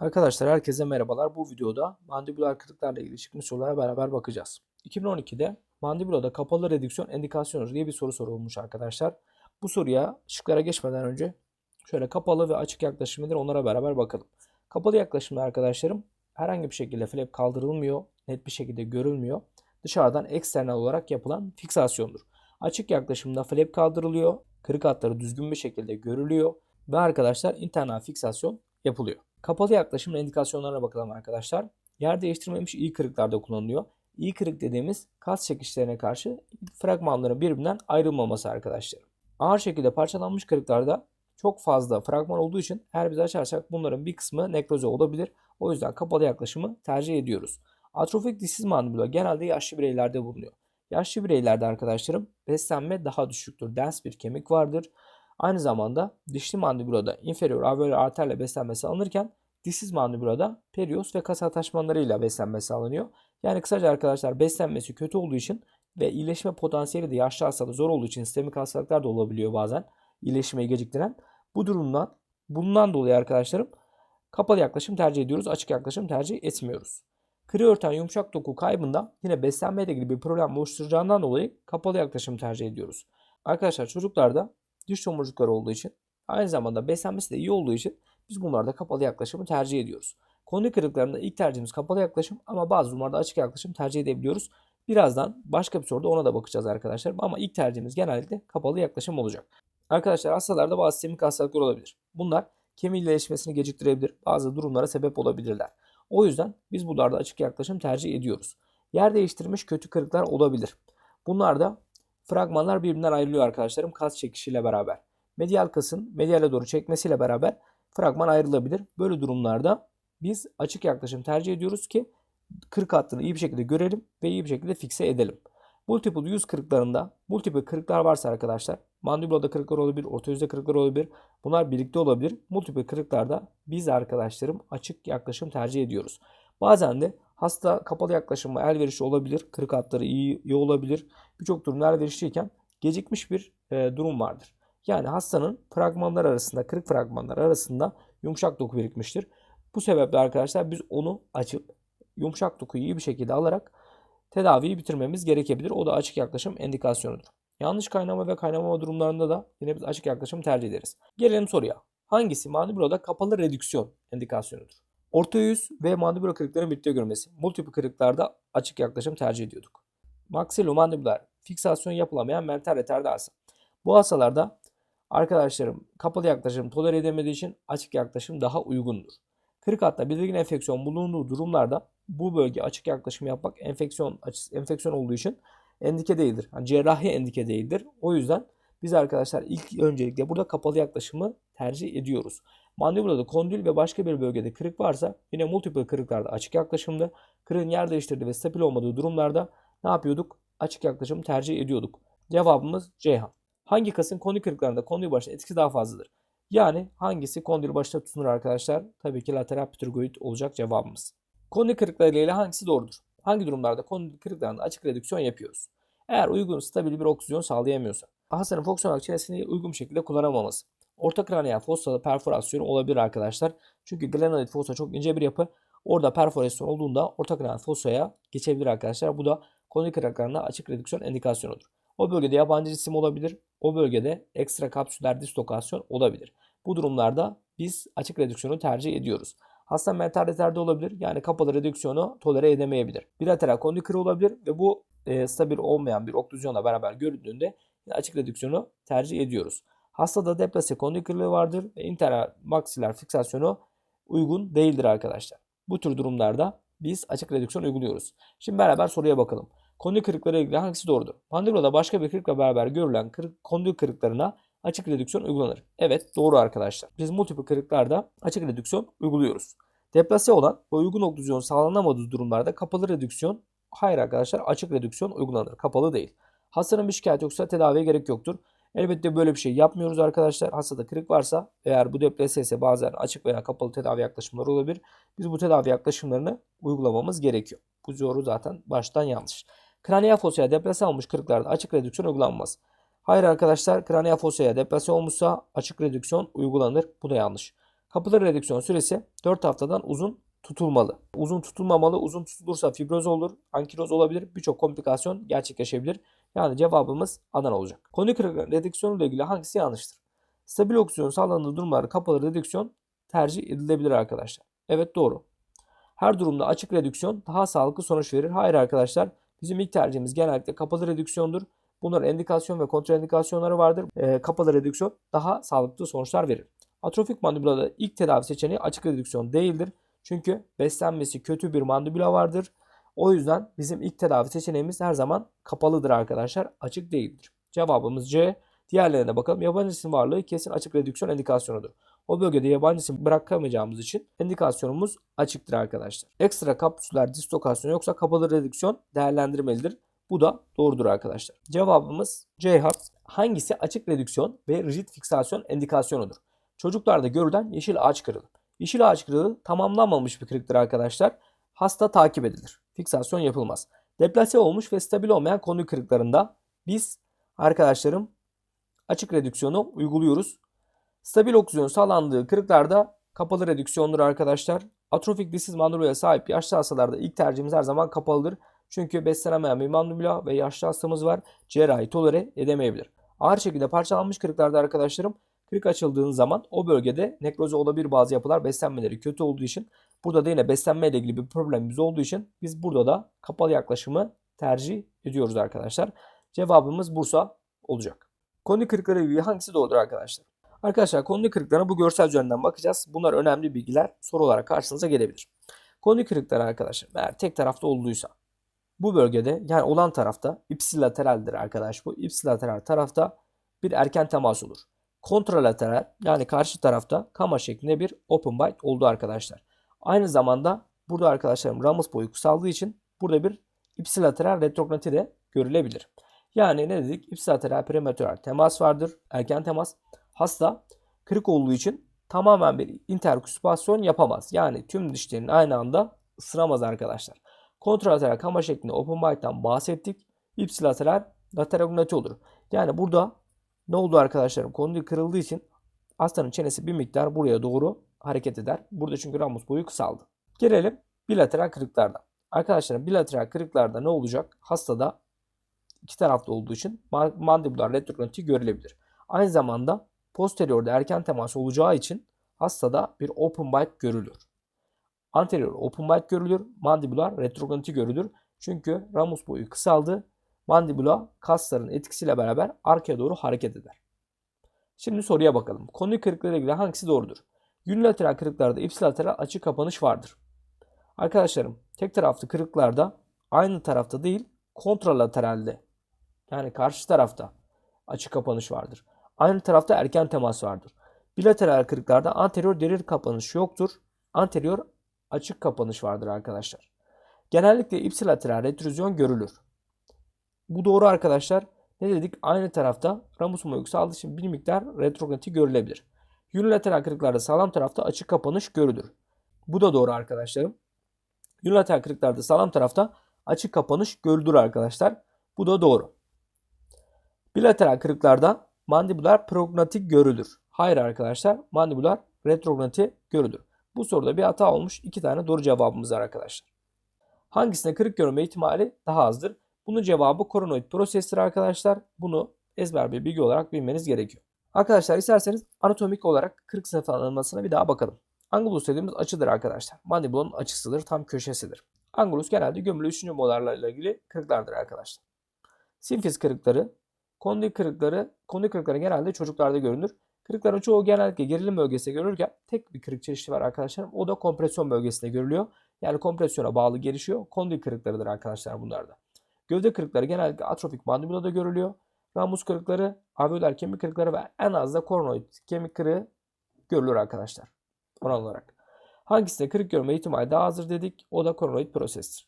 Arkadaşlar herkese merhabalar. Bu videoda mandibüler kırıklarla ilgili çıkmış sorulara beraber bakacağız. 2012'de mandibülada kapalı redüksiyon endikasyonu diye bir soru sorulmuş arkadaşlar. Bu soruya şıklara geçmeden önce şöyle kapalı ve açık yaklaşım nedir onlara beraber bakalım. Kapalı yaklaşımda arkadaşlarım herhangi bir şekilde flap kaldırılmıyor, net bir şekilde görülmüyor. Dışarıdan eksternal olarak yapılan fiksasyondur. Açık yaklaşımda flap kaldırılıyor, kırık hatları düzgün bir şekilde görülüyor ve arkadaşlar internal fiksasyon yapılıyor. Kapalı yaklaşımın indikasyonlarına bakalım arkadaşlar. Yer değiştirmemiş iyi kırıklarda kullanılıyor. İyi kırık dediğimiz kas çekişlerine karşı fragmanların birbirinden ayrılmaması arkadaşlar. Ağır şekilde parçalanmış kırıklarda çok fazla fragman olduğu için eğer biz açarsak bunların bir kısmı nekroze olabilir. O yüzden kapalı yaklaşımı tercih ediyoruz. Atrofik dişsiz mandibula genelde yaşlı bireylerde bulunuyor. Yaşlı bireylerde arkadaşlarım beslenme daha düşüktür. Dens bir kemik vardır. Aynı zamanda dişli mandibulada inferior alveolar arterle beslenmesi alınırken dişsiz mandibulada perios ve kas ataşmanlarıyla beslenmesi sağlanıyor. Yani kısaca arkadaşlar beslenmesi kötü olduğu için ve iyileşme potansiyeli de yaşlı hastada zor olduğu için sistemik hastalıklar da olabiliyor bazen iyileşmeyi geciktiren. Bu durumdan bundan dolayı arkadaşlarım kapalı yaklaşım tercih ediyoruz. Açık yaklaşım tercih etmiyoruz. Kırı örten yumuşak doku kaybında yine beslenmeyle ilgili bir problem oluşturacağından dolayı kapalı yaklaşım tercih ediyoruz. Arkadaşlar çocuklarda diş tomurcukları olduğu için aynı zamanda beslenmesi de iyi olduğu için biz bunlarda kapalı yaklaşımı tercih ediyoruz. Konu kırıklarında ilk tercihimiz kapalı yaklaşım ama bazı durumlarda açık yaklaşım tercih edebiliyoruz. Birazdan başka bir soruda ona da bakacağız arkadaşlar. Ama ilk tercihimiz genellikle kapalı yaklaşım olacak. Arkadaşlar hastalarda bazı sistemik hastalıklar olabilir. Bunlar kemik iyileşmesini geciktirebilir. Bazı durumlara sebep olabilirler. O yüzden biz bunlarda açık yaklaşım tercih ediyoruz. Yer değiştirmiş kötü kırıklar olabilir. Bunlar da fragmanlar birbirinden ayrılıyor arkadaşlarım kas çekişiyle beraber. Medial kasın mediale doğru çekmesiyle beraber fragman ayrılabilir. Böyle durumlarda biz açık yaklaşım tercih ediyoruz ki kırık hattını iyi bir şekilde görelim ve iyi bir şekilde fikse edelim. Multiple yüz kırıklarında multiple kırıklar varsa arkadaşlar mandibulada kırıklar olabilir, orta yüzde kırıklar olabilir. Bunlar birlikte olabilir. Multiple kırıklarda biz arkadaşlarım açık yaklaşım tercih ediyoruz. Bazen de hasta kapalı yaklaşımı elverişli olabilir. Kırık hatları iyi, iyi olabilir. Birçok durumda elverişliyken gecikmiş bir e, durum vardır. Yani hastanın fragmanlar arasında, kırık fragmanlar arasında yumuşak doku birikmiştir. Bu sebeple arkadaşlar biz onu açıp yumuşak dokuyu iyi bir şekilde alarak tedaviyi bitirmemiz gerekebilir. O da açık yaklaşım endikasyonudur. Yanlış kaynama ve kaynamama durumlarında da yine biz açık yaklaşım tercih ederiz. Gelelim soruya. Hangisi mandibulada kapalı redüksiyon endikasyonudur? Orta yüz ve mandibula kırıklarının birlikte görmesi. Multiple kırıklarda açık yaklaşım tercih ediyorduk. Maksilomandibular fiksasyon yapılamayan mental retardarsa. Bu hastalarda arkadaşlarım kapalı yaklaşım tolere edemediği için açık yaklaşım daha uygundur. Kırık hatta belirgin enfeksiyon bulunduğu durumlarda bu bölge açık yaklaşım yapmak enfeksiyon enfeksiyon olduğu için endike değildir. Yani cerrahi endike değildir. O yüzden biz arkadaşlar ilk öncelikle burada kapalı yaklaşımı tercih ediyoruz. Mandibulada kondil ve başka bir bölgede kırık varsa yine multiple kırıklarda açık yaklaşımda, kırığın yer değiştirdiği ve stabil olmadığı durumlarda ne yapıyorduk? Açık yaklaşım tercih ediyorduk. Cevabımız Ceyhan. Hangi kasın kondil kırıklarında kondil başta etkisi daha fazladır? Yani hangisi kondil başta tutunur arkadaşlar? Tabii ki lateral pterygoid olacak cevabımız. Kondil kırıkları ile hangisi doğrudur? Hangi durumlarda kondil kırıklarında açık redüksiyon yapıyoruz? Eğer uygun stabil bir oksijen sağlayamıyorsa, hastanın fonksiyonel çenesini uygun şekilde kullanamaması, orta kraniyal fossada perforasyonu olabilir arkadaşlar. Çünkü glenoid fossa çok ince bir yapı. Orada perforasyon olduğunda orta kraniyal fossaya geçebilir arkadaşlar. Bu da kondil kırıklarında açık redüksiyon endikasyonudur. O bölgede yabancı cisim olabilir. O bölgede ekstra kapsüler dislokasyon olabilir. Bu durumlarda biz açık redüksiyonu tercih ediyoruz. Hasta mental reterde olabilir. Yani kapalı redüksiyonu tolere edemeyebilir. Bilateral kondil kırığı olabilir ve bu e, stabil olmayan bir oklüzyonla beraber görüldüğünde açık redüksiyonu tercih ediyoruz. Hastada deplase kondil kırığı vardır ve internal maksiler fiksasyonu uygun değildir arkadaşlar. Bu tür durumlarda biz açık redüksiyon uyguluyoruz. Şimdi beraber soruya bakalım. Kondil kırıkları ilgili hangisi doğrudur? Mandibulada başka bir kırıkla beraber görülen kırık, kondil kırıklarına açık redüksiyon uygulanır. Evet doğru arkadaşlar. Biz multiple kırıklarda açık redüksiyon uyguluyoruz. Deplase olan ve uygun oklüzyon sağlanamadığı durumlarda kapalı redüksiyon hayır arkadaşlar açık redüksiyon uygulanır. Kapalı değil. Hastanın bir şikayet yoksa tedaviye gerek yoktur. Elbette böyle bir şey yapmıyoruz arkadaşlar. Hastada kırık varsa eğer bu deplase ise bazen açık veya kapalı tedavi yaklaşımları olabilir. Biz bu tedavi yaklaşımlarını uygulamamız gerekiyor. Bu doğru zaten baştan yanlış. Kraniyal fossaya deplase olmuş kırıklarda açık redüksiyon uygulanmaz. Hayır arkadaşlar kraniyal fossaya deplase olmuşsa açık redüksiyon uygulanır. Bu da yanlış. Kapılar redüksiyon süresi 4 haftadan uzun tutulmalı. Uzun tutulmamalı. Uzun tutulursa fibroz olur, ankiloz olabilir. Birçok komplikasyon gerçekleşebilir. Yani cevabımız Adana olacak. Konu kırıklığı redüksiyonu ile ilgili hangisi yanlıştır? Stabil oksijen sağlandığı durumlarda kapalı redüksiyon tercih edilebilir arkadaşlar. Evet doğru. Her durumda açık redüksiyon daha sağlıklı sonuç verir. Hayır arkadaşlar. Bizim ilk tercihimiz genellikle kapalı redüksiyondur. Bunların endikasyon ve kontraindikasyonları vardır. E, kapalı redüksiyon daha sağlıklı sonuçlar verir. Atrofik mandibülada ilk tedavi seçeneği açık redüksiyon değildir. Çünkü beslenmesi kötü bir mandibüla vardır. O yüzden bizim ilk tedavi seçeneğimiz her zaman kapalıdır arkadaşlar. Açık değildir. Cevabımız C. Diğerlerine bakalım. Yabancı cisim varlığı kesin açık redüksiyon endikasyonudur. O bölgede yabancı cisim bırakamayacağımız için indikasyonumuz açıktır arkadaşlar. Ekstra kapsüller dislokasyon yoksa kapalı redüksiyon değerlendirmelidir. Bu da doğrudur arkadaşlar. Cevabımız Ceyhan. Hangisi açık redüksiyon ve rigid fiksasyon endikasyonudur? Çocuklarda görülen yeşil ağaç kırığı. Yeşil ağaç kırığı tamamlanmamış bir kırıktır arkadaşlar. Hasta takip edilir. Fiksasyon yapılmaz. Deplase olmuş ve stabil olmayan konu kırıklarında biz arkadaşlarım açık redüksiyonu uyguluyoruz. Stabil oksijen sağlandığı kırıklarda kapalı redüksiyondur arkadaşlar. Atrofik disiz mandibulaya sahip yaşlı hastalarda ilk tercihimiz her zaman kapalıdır. Çünkü beslenemeyen bir mandibula ve yaşlı hastamız var. Cerrahi tolere edemeyebilir. Ağır şekilde parçalanmış kırıklarda arkadaşlarım kırık açıldığın zaman o bölgede nekroze olabilir bazı yapılar beslenmeleri kötü olduğu için. Burada da yine beslenme ile ilgili bir problemimiz olduğu için biz burada da kapalı yaklaşımı tercih ediyoruz arkadaşlar. Cevabımız Bursa olacak. Koni kırıkları ilgili hangisi doğrudur arkadaşlar? Arkadaşlar koni kırıklarına bu görsel üzerinden bakacağız. Bunlar önemli bilgiler soru olarak karşınıza gelebilir. Koni kırıkları arkadaşlar eğer tek tarafta olduysa bu bölgede yani olan tarafta ipsilateraldir arkadaş bu. İpsilateral tarafta bir erken temas olur. Kontralateral yani karşı tarafta kama şeklinde bir open bite oldu arkadaşlar. Aynı zamanda burada arkadaşlarım ramus boyu kısaldığı için burada bir ipsilateral retrograti de görülebilir. Yani ne dedik? İpsilateral prematüral temas vardır. Erken temas. Hasta kırık olduğu için tamamen bir interküspasyon yapamaz. Yani tüm dişlerini aynı anda ısıramaz arkadaşlar. Kontralateral kama şeklinde open bite'dan bahsettik. İpsilateral laterognati olur. Yani burada ne oldu arkadaşlarım? Kondil kırıldığı için hastanın çenesi bir miktar buraya doğru hareket eder. Burada çünkü ramus boyu kısaldı. Gelelim bilateral kırıklarda. Arkadaşlarım bilateral kırıklarda ne olacak? Hastada iki tarafta olduğu için mandibular retrograti görülebilir. Aynı zamanda posteriorda erken temas olacağı için hastada bir open bite görülür. Anterior open bite görülür, mandibular retrograti görülür. Çünkü ramus boyu kısaldı. Mandibula kasların etkisiyle beraber arkaya doğru hareket eder. Şimdi soruya bakalım. Konu kırıkları ilgili hangisi doğrudur? Unilateral kırıklarda ipsilateral açık kapanış vardır. Arkadaşlarım tek taraflı kırıklarda aynı tarafta değil kontralateralde yani karşı tarafta açık kapanış vardır. Aynı tarafta erken temas vardır. Bilateral kırıklarda anterior derin kapanış yoktur. Anterior açık kapanış vardır arkadaşlar. Genellikle ipsilateral retrüzyon görülür. Bu doğru arkadaşlar. Ne dedik? Aynı tarafta ramus yükseldiği için bir miktar retrograti görülebilir. Unilateral kırıklarda sağlam tarafta açık kapanış görülür. Bu da doğru arkadaşlarım. Unilateral kırıklarda sağlam tarafta açık kapanış görülür arkadaşlar. Bu da doğru. Bilateral kırıklarda mandibular prognatik görülür. Hayır arkadaşlar mandibular retrograti görülür. Bu soruda bir hata olmuş. İki tane doğru cevabımız var arkadaşlar. Hangisine kırık görme ihtimali daha azdır? Bunun cevabı koronoid prosestir arkadaşlar. Bunu ezber bir bilgi olarak bilmeniz gerekiyor. Arkadaşlar isterseniz anatomik olarak kırık sınıflandırmasına bir daha bakalım. Angulus dediğimiz açıdır arkadaşlar. Mandibulonun açısıdır, tam köşesidir. Angulus genelde gömülü üçüncü molarlarla ilgili kırıklardır arkadaşlar. Simfis kırıkları, kondil kırıkları, kondil kırıkları genelde çocuklarda görünür. Kırıkların çoğu genellikle gerilim bölgesinde görülürken tek bir kırık çeşidi var arkadaşlar. O da kompresyon bölgesinde görülüyor. Yani kompresyona bağlı gelişiyor. Kondil kırıklarıdır arkadaşlar bunlar da. Gövde kırıkları genellikle atrofik mandibulada görülüyor. Ramus kırıkları, alveolar kemik kırıkları ve en az da koronoid kemik kırığı görülür arkadaşlar. Oran olarak. Hangisinde kırık görme ihtimali daha azdır dedik. O da koronoid prosestir.